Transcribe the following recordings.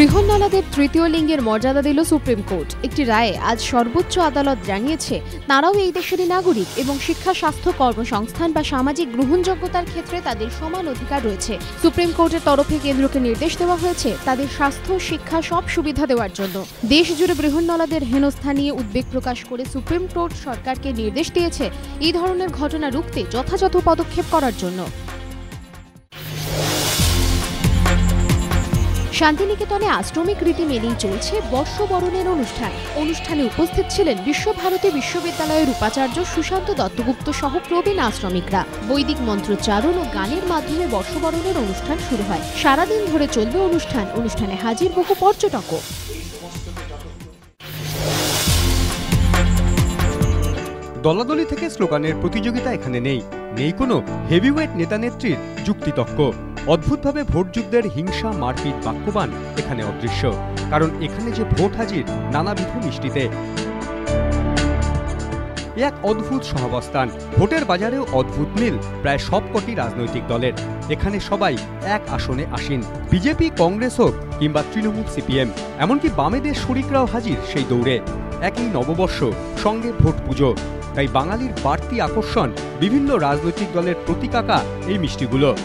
বৃহন্নলাদের তৃতীয় লিঙ্গের মর্যাদা দিল সুপ্রিম কোর্ট। একটি রায়ে আজ সর্বোচ্চ আদালত জানিয়েছে, তারাও এই দেশেরই নাগরিক এবং শিক্ষা, স্বাস্থ্য, কর্মসংস্থান বা সামাজিক গ্রহণযোগ্যতার ক্ষেত্রে তাদের সমান অধিকার রয়েছে। সুপ্রিম কোর্টের তরফে কেন্দ্রকে নির্দেশ দেওয়া হয়েছে তাদের স্বাস্থ্য, শিক্ষা সব সুবিধা দেওয়ার জন্য। দেশ জুড়ে বৃহন্নলাদের হেনস্থা নিয়ে উদ্বেগ প্রকাশ করে সুপ্রিম কোর্ট সরকারকে নির্দেশ দিয়েছে, এই ধরনের ঘটনা রুখতে যথাযথ পদক্ষেপ করার জন্য। শান্তিনিকেতনে আশ্রমিক রীতি মেনেই চলছে বর্ষবরণের অনুষ্ঠান। অনুষ্ঠানে উপস্থিত ছিলেন বিশ্বভারতী বিশ্ববিদ্যালয়ের উপাচার্য সুশান্ত দত্তগুপ্ত সহ প্রবীণ আশ্রমিকরা। বৈদিক মন্ত্রোচ্চারণ ও গানের মাধ্যমে বর্ষবরণের অনুষ্ঠান শুরু হয়। সারাদিন ধরে চলবে অনুষ্ঠান। অনুষ্ঠানে হাজির বহু পর্যটকও। দলাদলি থেকে স্লোগানের প্রতিযোগিতা এখানে নেই। নেই কোনো হেভিওয়েট নেতানেত্রীর যুক্তিতক্ক অদ্ভুতভাবে ভোটযুদ্ধের হিংসা, মারপিট, বাক্যবান এখানে অদৃশ্য। কারণ এখানে যে ভোট হাজির, নানাবিধ মিষ্টিতে। এক অদ্ভুত সহাবস্থান। ভোটের বাজারেও অদ্ভুত মিল, প্রায় সবকটি রাজনৈতিক দলের। এখানে সবাই এক আসনে আসীন। বিজেপি, কংগ্রেস হোক কিংবা তৃণমূল সিপিএম, এমনকি বামেদের শরিকরাও হাজির সেই দৌড়ে। একই নববর্ষ, সঙ্গে ভোট পুজো। তাই বাঙালির বাড়তি আকর্ষণ, বিভিন্ন রাজনৈতিক দলের প্রতীকাকা এই মিষ্টিগুলো।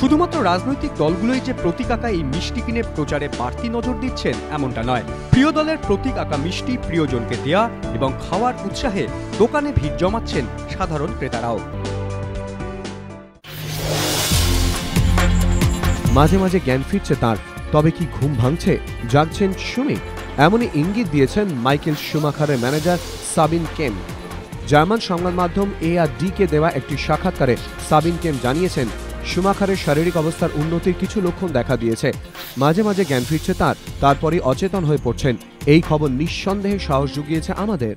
শুধুমাত্র রাজনৈতিক দলগুলোই যে প্রতীক আঁকা এই মিষ্টি কিনে প্রচারে বাড়তি নজর দিচ্ছেন, এমনটা নয়। প্রিয় দলের প্রতীক আঁকা মিষ্টি প্রিয়জনকে দেয়া এবং খাওয়ার উৎসাহে দোকানে ভিড় জমাচ্ছেন সাধারণ ক্রেতারাও। মাঝে মাঝে জ্ঞান ফিরছে তার, তবে কি ঘুম ভাঙছে? জাগছেন সুমি এমনই ইঙ্গিত দিয়েছেন মাইকেল সুমাখারের ম্যানেজার সাবিন কেম। জার্মান সংবাদ মাধ্যম এ আর ডি কে দেওয়া একটি সাক্ষাৎকারে সাবিন কেম জানিয়েছেন সুমাখারের শারীরিক অবস্থার উন্নতির কিছু লক্ষণ দেখা দিয়েছে। মাঝে মাঝে জ্ঞান ফিরছে তার, তারপরই অচেতন হয়ে পড়ছেন। এই খবর নিঃসন্দেহে সাহস জুগিয়েছে আমাদের।